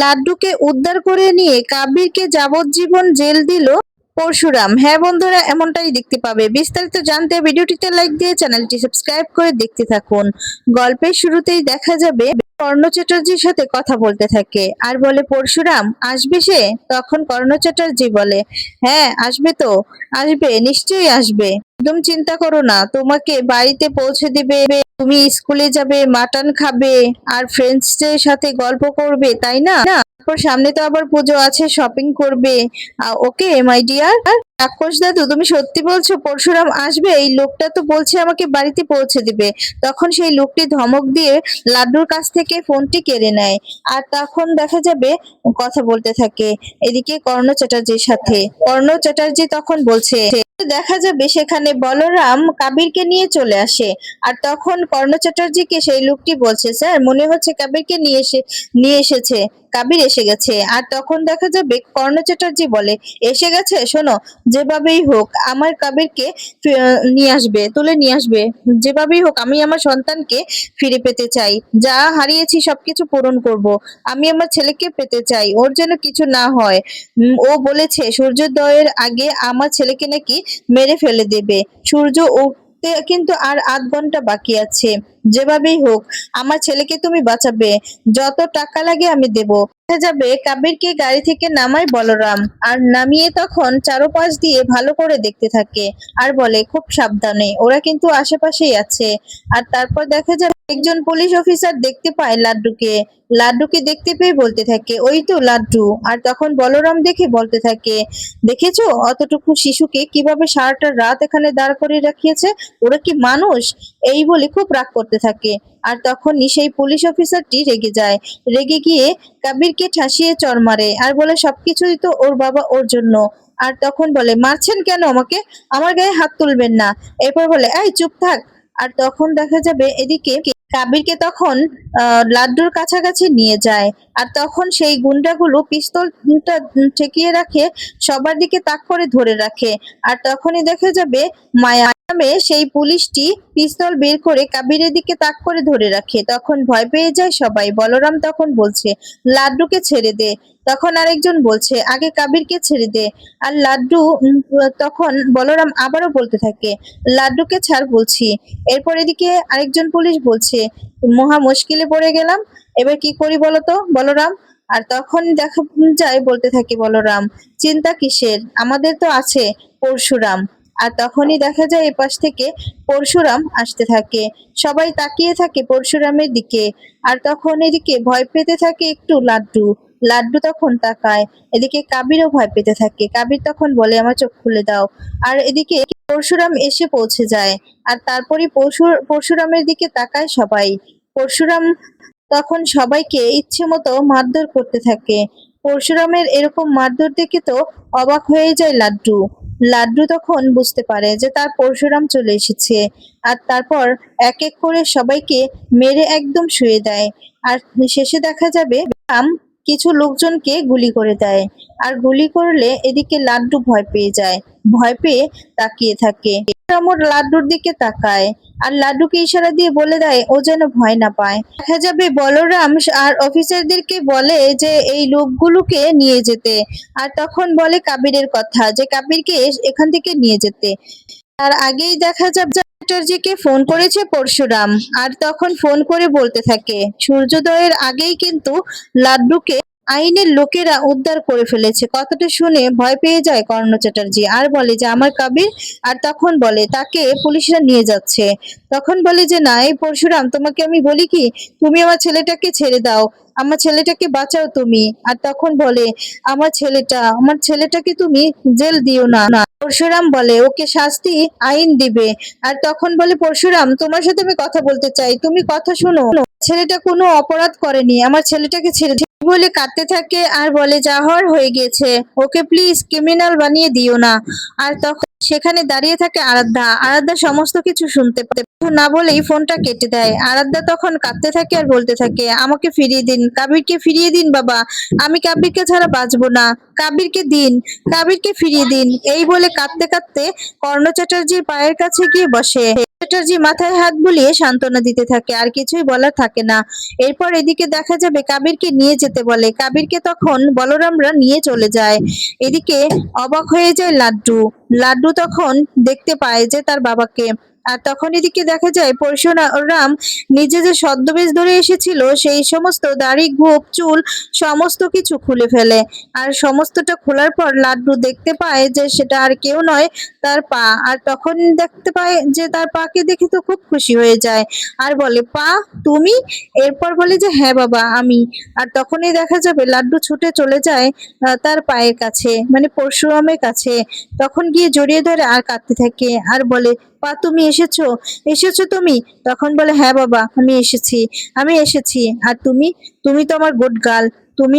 লাড্ডুকে উদ্ধার করে নিয়ে কাবিরকে যাবজ্জীবন জেল দিল পরশুরাম। হ্যাঁ বন্ধুরা, এমনটাই দেখতে পাবে। বিস্তারিত জানতে ভিডিওটিতে লাইক দিয়ে চ্যানেলটি সাবস্ক্রাইব করে দেখতে থাকুন। গল্পের শুরুতেই দেখা যাবে কর্ণ চ্যাটার্জির সাথে কথা বলতে থাকে। আর বলে, পরশুরাম, আসবে সে? তখন কর্ণ চ্যাটার্জি বলে হ্যাঁ আসবে তো। আসবে, নিশ্চয়ই আসবে। একদম চিন্তা করো না, তোমাকে বাড়িতে পৌঁছে দিবে, তুমি স্কুলে যাবে, মাটন খাবে, আর ফ্রেন্ডসদের সাথে গল্প করবে, তাই না? তারপর সামনে তো আবার পুজো আছে শপিং করবে। ওকে মাই ডিয়ার রাক্ষস দাদু তুমি সত্যি বলছো পরশুরাম আসবে? এই লোকটা তো বলছে আমাকে বাড়িতে পৌঁছে দিবে। তখন সেই লোকটি ধমক দিয়ে লাড্ডুর কাছ থেকে ফোনটি কেড়ে নেয়। আর তখন দেখা যাবে কথা বলতে থাকে। এদিকে কর্ণ চ্যাটার্জির সাথে। কর্ণ চ্যাটার্জি তখন বলছে দেখা যাবে সেখানে বলরাম কাবিরকে নিয়ে চলে আসে। আর তখন কর্ণ চ্যাটার্জিকে সেই লোকটি বলছে, স্যার, মনে হচ্ছে কাবিরকে নিয়ে এসে, নিয়ে এসেছে। কাবির এসে গেছে। আর তখন দেখা যাবে কর্ণ চ্যাটার্জি বলে, এসে গেছে? শোনো যেভাবেই হোক আমার কাবিরকে নিয়ে আসবে, তুলে নিয়ে আসবে। যেভাবেই হোক আমি আমার সন্তানকে ফিরে পেতে চাই। যা হারিয়েছি সবকিছু পূরণ করব। আমি আমার ছেলেকে পেতে চাই। ওর যেন কিছু না হয়। ও বলেছে, সূর্যোদয়ের আগে আমার ছেলেকে নাকি মেরে ফেলে দেবে। সূর্য কিন্তু আর আধ ঘণ্টা বাকি আছে। যেভাবেই হোক, আমার ছেলেকে তুমি বাঁচাবে। যত টাকা লাগে আমি দেব। যাবে কাবিরকে গাড়ি থেকে নামায় বলরাম। আর নামিয়ে তখন চারোপাশ দিয়ে ভালো করে দেখতে থাকে। আর বলে, খুব সাবধানে, ওরা কিন্তু আশেপাশেই আছে। আর তারপর দেখা যাবে একজন পুলিশ অফিসার দেখতে পায় লাড্ডুকে। লাড্ডুকে দেখতে পেয়ে বলতে থাকে, ওই তো লাড্ডু। আর তখন বলরাম দেখে বলতে থাকে, দেখেছ? অতটুকু শিশুকে কীভাবে সারাটা রাত এখানে দাঁড় করিয়ে রাখিয়েছে? ওরা কি মানুষ? এই বলে খুব রাগ করতে থাকে। আর তখনই সেই পুলিশ অফিসারটি রেগে যায়। রেগে গিয়ে কাবিরকে ঠাসিয়ে চর মারে আর বলে, সবকিছুই তো ওর বাবা ওর জন্য। আর তখন বলে, মারছেন কেন আমাকে? আমার গায়ে হাত তুলবেন না। এরপর বলে, এই, চুপ থাক। আর তখন দেখা যাবে এদিকে কাবিরকে তখন লাড্ডুর কাছাকাছি নিয়ে যায়। আর তখন সেই গুন্ডাগুলো পিস্তলটা ঠেকিয়ে রাখে, সবার দিকে তাক করে ধরে রাখে। আর তখনই দেখা যাবে মায়া সেই পুলিশটি পিস্তল বের করে কাবিরের দিকে তাক করে ধরে রাখে। তখন ভয় পেয়ে যায় সবাই। বলরাম তখন বলছে, লাড্ডুকে ছেড়ে দে। তখন আরেকজন বলছে, আগে কাবিরকে ছেড়ে দে। আর লাড্ডু তখন বলরাম আবারও বলতে থাকে, লাড্ডুকে ছাড় বলছি। এরপর এদিকে আরেকজন পুলিশ বলছে, মহা মুশকিলে পড়ে গেলাম, এবার কি করি বলতো বলরাম? আর তখন দেখা যায় বলতে থাকে বলরাম, চিন্তা কিসের? আমাদের তো আছে পরশুরাম। আর তখনই দেখা যায় এপাশ থেকে পরশুরাম আসতে থাকে, সবাই তাকিয়ে থাকে পরশুরামের দিকে। আর তখন এদিকে ভয় পেতে থাকে একটু লাড্ডু। লাড্ডু তখন তাকায়। এদিকে কাবিরও ভয় পেতে থাকে। কাবির তখন বলে, আমার চোখ খুলে দাও। আর এদিকে পরশুরাম এসে পৌঁছে যায়। আর তারপরে পরশুর পরশুরামের দিকে তাকায় সবাই। পরশুরাম তখন সবাইকে ইচ্ছে মতো মারধর করতে থাকে। পরশুরামের এরকম মারধর দেখে তো অবাক হয়ে যায় লাড্ডু। লাড্ডু তখন বুঝতে পারে যে তার পরশুরাম চলে এসেছে। আর তারপর এক এক করে সবাইকে মেরে একদম শুয়ে দেয়। আর শেষে দেখা যাবে, রাম কিছু লোকজনকে গুলি করে দেয়। আর গুলি করলে এদিকে লাড্ডু ভয় পেয়ে যায়, ভয় পেয়ে তাকিয়ে থাকে। লাড্ডুর দিকে তাকায় আর লাড্ডুকে ইশারা দিয়ে বলে দেয়, ও যেন ভয় না পায়। দেখা যাবে বলরাম আর অফিসারদেরকে বলে যে, এই লোকগুলোকে নিয়ে যেতে। আর তখন বলে কাবিরের কথা যে, কাবিরকে এখান থেকে নিয়ে যেতে। তার আগেই দেখা যাবে চ্যাটার্জিকে ফোন করেছে পরশুরাম আর তখন ফোন করে বলতে থাকে সূর্যোদয়ের আগেই কিন্তু লাড্ডুকে আইনের লোকেরা উদ্ধার করে ফেলেছে। কথাটা শুনে ভয় পেয়ে যায় কর্ণ চ্যাটার্জি। আর বলে যে, আমার কাবির। আর তখন বলে, তাকে পুলিশরা নিয়ে যাচ্ছে। তখন বলে যে, না, এই পরশুরাম, তোমাকে আমি বলি কি? তুমি আমার ছেলেটাকে ছেড়ে দাও। আমার ছেলেটাকে বাঁচাও তুমি। আর তখন বলে, আমার ছেলেটা, আমার ছেলেটাকে তুমি জেল দিও না। না, পরশুরাম বলে, ওকে শাস্তি আইন দিবে। আর তখন বলে, পরশুরাম, তোমার সাথে আমি কথা বলতে চাই। তুমি কথা শোনো। ছেলেটা কোনো অপরাধ করেনি। আমার ছেলেটাকে ছেড়ে বলে কাঁদতে থাকে আর বলে যা হয়ে গেছে। ওকে প্লিজ ক্রিমিনাল বানিয়ে দিও না। আর তখন সেখানে দাঁড়িয়ে থাকে আরাধ্যা। আরাধ্যা সমস্ত কিছু শুনতে না বলেই ফোনটা কেটে দেয়। আরাধ্যা তখন কাঁদতে থাকে আর বলতে থাকে, আমাকে ফিরিয়ে দিন। কাবিরকে ফিরিয়ে দিন, বাবা। আমি কাবিরকে ছাড়া বাঁচবো না। কাবিরকে দিন। কাবিরকে ফিরিয়ে দিন। এই বলে কাঁদতে কাঁদতে কর্ণ চ্যাটার্জির পায়ের কাছে গিয়ে বসে। চ্যাটার্জি মাথায় হাত বুলিয়ে সান্ত্বনা দিতে থাকে। আর কিছুই বলার থাকে না। এরপর এদিকে দেখা যাবে কাবিরকে নিয়ে যেতে বলে। কাবিরকে তখন বলরামরা নিয়ে চলে যায়। এদিকে অবাক হয়ে যায় লাড্ডু। লাড্ডু তখন দেখতে পায় যে তার বাবাকে। আর তখন এদিকে দেখা যায় পরশুরাম নিজে যে ছদ্মবেশ ধরে এসেছিল, সেই সমস্ত দাড়ি গোপ চুল সমস্ত কিছু খুলে ফেলে। আর সমস্তটা খোলার পর লাড্ডু দেখতে পায় যে সেটা আর কেউ নয়, তার পা। আর তখন দেখতে পায় যে তার পাকে দেখে তো খুব খুশি হয়ে যায়। আর বলে, পা, তুমি? এরপর বলে যে হ্যাঁ বাবা, আমি। আর তখনই দেখা যাবে লাড্ডু ছুটে চলে যায় তার পায়ের কাছে মানে পরশুরামের কাছে। তখন গিয়ে জড়িয়ে ধরে আর কাঁদতে থাকে। আর বলে পা তুমি এসেছ এসেছ তুমি? তখন বলে হ্যাঁ বাবা, আমি এসেছি আমি এসেছি। আর তুমি? তুমি তো আমার গুড গার্ল তুমি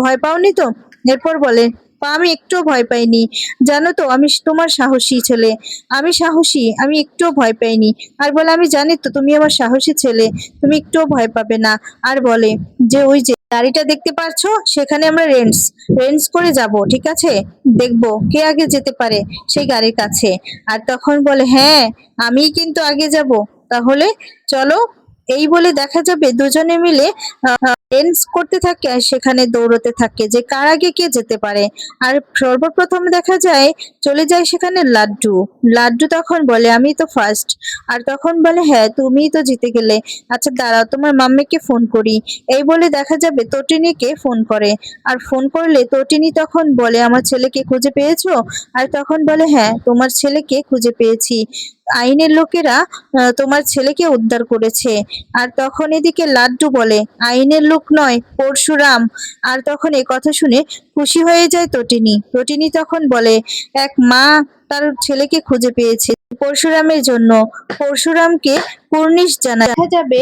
ভয় পাওনি তো? এরপর বলে, পা, আমি একটুও ভয় পাইনি। জানো তো, আমি তোমার সাহসী ছেলে। আমি সাহসী, আমি একটুও ভয় পাইনি। আর বলে, আমি জানি তো, তুমি আমার সাহসী ছেলে, তুমি একটুও ভয় পাবে না। আর বলে, যে ওই যে গাড়িটা দেখতে পারছ? সেখানে আমরা রেন্টস রেন্টস করে যাব, ঠিক আছে? দেখব কে আগে যেতে পারে সেই গাড়ির কাছে। আর তখন বলে হ্যাঁ আমি কিন্তু আগে যাব। তাহলে চলো, এই বলে দেখা যাবে, দুজনে মিলে রেন্স করতে থাকে আর সেখানে দৌড়তে থাকে, যে কার আগে কে যেতে পারে। আর সর্বপ্রথম দেখা যায়, চলে যায় সেখানে লাড্ডু। লাড্ডু তখন বলে, আমি তো ফার্স্ট আর তখন বলে হ্যাঁ তুমিই তো জিতে গেলে। আচ্ছা দাঁড়াও, তোমার মাম্মিকে ফোন করি। এই বলে দেখা যাবে তটিনীকে ফোন করে। আর ফোন করলে তটিনী তখন বলে, আমার ছেলেকে খুঁজে পেয়েছ? আর তখন বলে হ্যাঁ তোমার ছেলেকে খুঁজে পেয়েছি। আইনের লোকেরা তোমার ছেলেকে উদ্ধার করেছে। আর তখন এদিকে লাড্ডু বলে, আইনের লোক নয়, পরশুরাম। আর তখন এই কথা শুনে খুশি হয়ে যায় তটিনী। তটিনী তখন বলে, এক মা তার ছেলেকে খুঁজে পেয়েছে পরশুরামের জন্য। পরশুরামকে কুর্নিশ জানায়। দেখা যাবে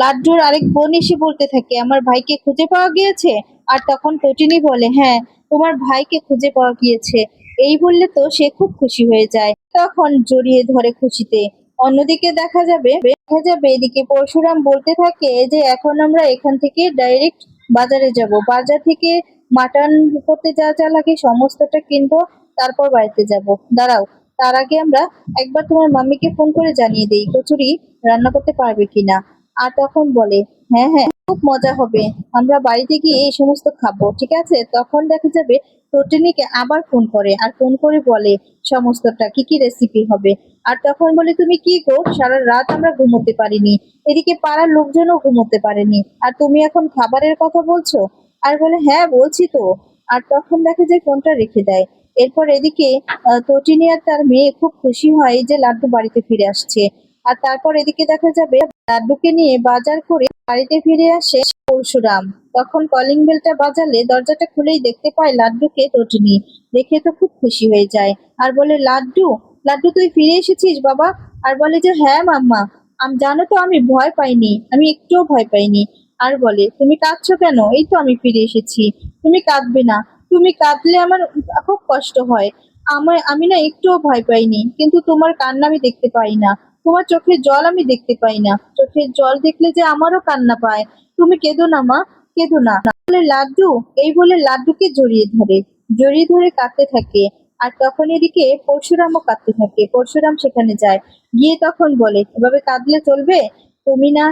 লাড্ডুর আরেক বোন এসে বলতে থাকে, আমার ভাইকে খুঁজে পাওয়া গিয়েছে? আর তখন তটিনী বলে হ্যাঁ তোমার ভাইকে খুঁজে পাওয়া গিয়েছে। এই বললে তো সে খুব খুশি হয়ে যায়। তখন জড়িয়ে ধরে খুশিতে। অন্যদিকে দেখা যাবে দেখা যাবে। এদিকে পরশুরাম বলতে থাকে যে, এখন আমরা এখান থেকে ডাইরেক্ট বাজারে যাব। বাজার থেকে মাটন করতে যা যা লাগে সমস্তটা কিনবো, তারপর বাড়িতে যাব। দাঁড়াও, তার আগে আমরা একবার তোমার মাম্মিকে ফোন করে জানিয়ে দিই, কচুরি রান্না করতে পারবে কিনা। আর তখন বলে হ্যাঁ হ্যাঁ খুব মজা হবে। আমরা বাড়িতে গিয়ে এই সমস্ত খাব ঠিক আছে? তখন দেখা যাবে তটিনীকে আবার ফোন করে আর ফোন করে বলে সমস্তটা কি কি রেসিপি হবে। আর তখন বলে তুমি কি গো? সারা রাত আমরা ঘুমোতে পারিনি। এদিকে পাড়ার লোকজনও ঘুমোতে পারেনি। আর তুমি এখন খাবারের কথা বলছো? আর বলে হ্যাঁ বলছি তো। আর তখন দেখে যে ফোনটা রেখে দেয়। এরপর এদিকে আহ, আর তার মেয়ে খুব খুশি হয় যে লাড্ডু বাড়িতে ফিরে আসছে। আর তারপর এদিকে দেখা যাবে লাড্ডুকে নিয়ে বাজার করে বাড়িতে ফিরে আসে পরশুরাম। তখন কলিং বেলটা বাজালে দরজাটা খুলেই দেখতে পায় লাড্ডুকে তটিনী দেখে তো খুব খুশি হয়ে যায়। আর বলে, লাড্ডু লাড্ডু তুই ফিরে এসেছিস বাবা? আর বলে যে হ্যাঁ মাম্মা। আম, জানো তো আমি ভয় পাইনি। আমি একটুও ভয় পাইনি। আর বলে, তুমি কাঁদছো কেন? এই তো আমি ফিরে এসেছি। তুমি কাঁদবে না। তুমি কাঁদলে আমার খুব কষ্ট হয়। আমার আমি না একটুও ভয় পাইনি। কিন্তু তোমার কান্না আমি দেখতে পাই না। তোমার চোখের জল আমি দেখতে পাই না। চোখের জল দেখলে যে আমারও কান্না পায়। তুমি কেঁদো না, মা, কেঁদো না। বলে লাড্ডু, এই বলে লাড্ডুকে জড়িয়ে ধরে। জড়িয়ে ধরে কাঁদতে থাকে। আর তখন এদিকে পরশুরামও কাঁদতে থাকে। পরশুরাম সেখানে যায়। গিয়ে তখন বলে, এভাবে কাঁদলে চলবে? তুমি না,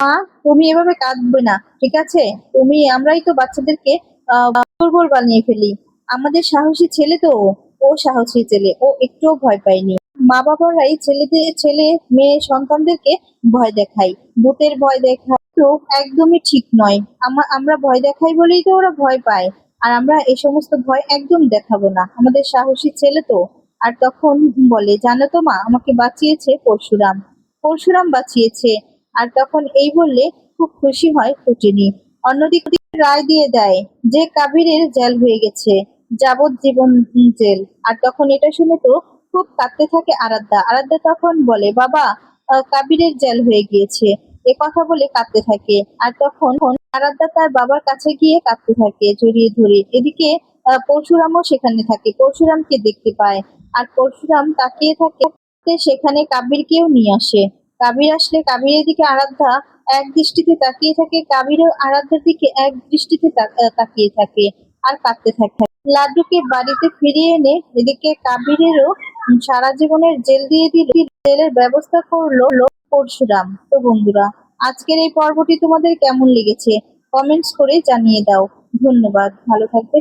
মা, তুমি এভাবে কাঁদবে না, ঠিক আছে? তুমি, আমরাই তো বাচ্চাদেরকে দুর্বল বানিয়ে ফেলি। আমাদের সাহসী ছেলে তো ও। ও সাহসী ছেলে। ও একটুও ভয় পায়নি। মা বাবারাই ছেলেদের, ছেলে, মেয়ে সন্তানদেরকে ভয় দেখায়। ভূতের ভয় দেখায় তো একদমই ঠিক নয়। আমা- আমরা ভয় দেখাই বলেই তো ওরা ভয় পায়। আর আমরা এই সমস্ত ভয় একদম দেখাবো না। আমাদের সাহসী ছেলে তো। আর তখন বলে, জানো তো মা, আমাকে বাঁচিয়েছে পরশুরাম। পরশুরাম বাঁচিয়েছে। আর তখন এই বললে, খুব খুশি হয় টুটিনি অন্যদিকে রায় দিয়ে দেয়, যে কাবিরের জেল হয়ে গেছে, যাবজ্জীবন জেল। আর তখন এটা শুনে তো খুব কাঁদতে থাকে আরাধ্যা। আরাধ্যা তখন বলে, বাবা কাবিরের জেল হয়ে গিয়েছে। এ কথা বলে কাঁদতে থাকে। আর তখন আরাধ্যা তার বাবার কাছে গিয়ে কাঁদতে থাকে জড়িয়ে ধরে। এদিকে পরশুরামও সেখানে থাকে। পরশুরামকে দেখতে পায়। আর পরশুরাম তাকিয়ে থাকে সেখানে কাবিরকেও নিয়ে আসে। কাবির আসলে কাবিরের দিকে আরাধ্যা এক দৃষ্টিতে তাকিয়ে থাকে। কাবিরও আরাধ্যার দিকে এক দৃষ্টিতে তাকিয়ে থাকে আর কাঁদতে থাকে। লাড্ডুকে বাড়িতে ফিরিয়ে এনে এদিকে কাবিরেরও সারা জীবনের জেল দিয়ে দিল। জেলের ব্যবস্থা করল লোক পরশুরাম। তো বন্ধুরা, আজকের এই পর্বটি তোমাদের কেমন লেগেছে? কমেন্টস করে জানিয়ে দাও। ধন্যবাদ। ভালো থাকবে।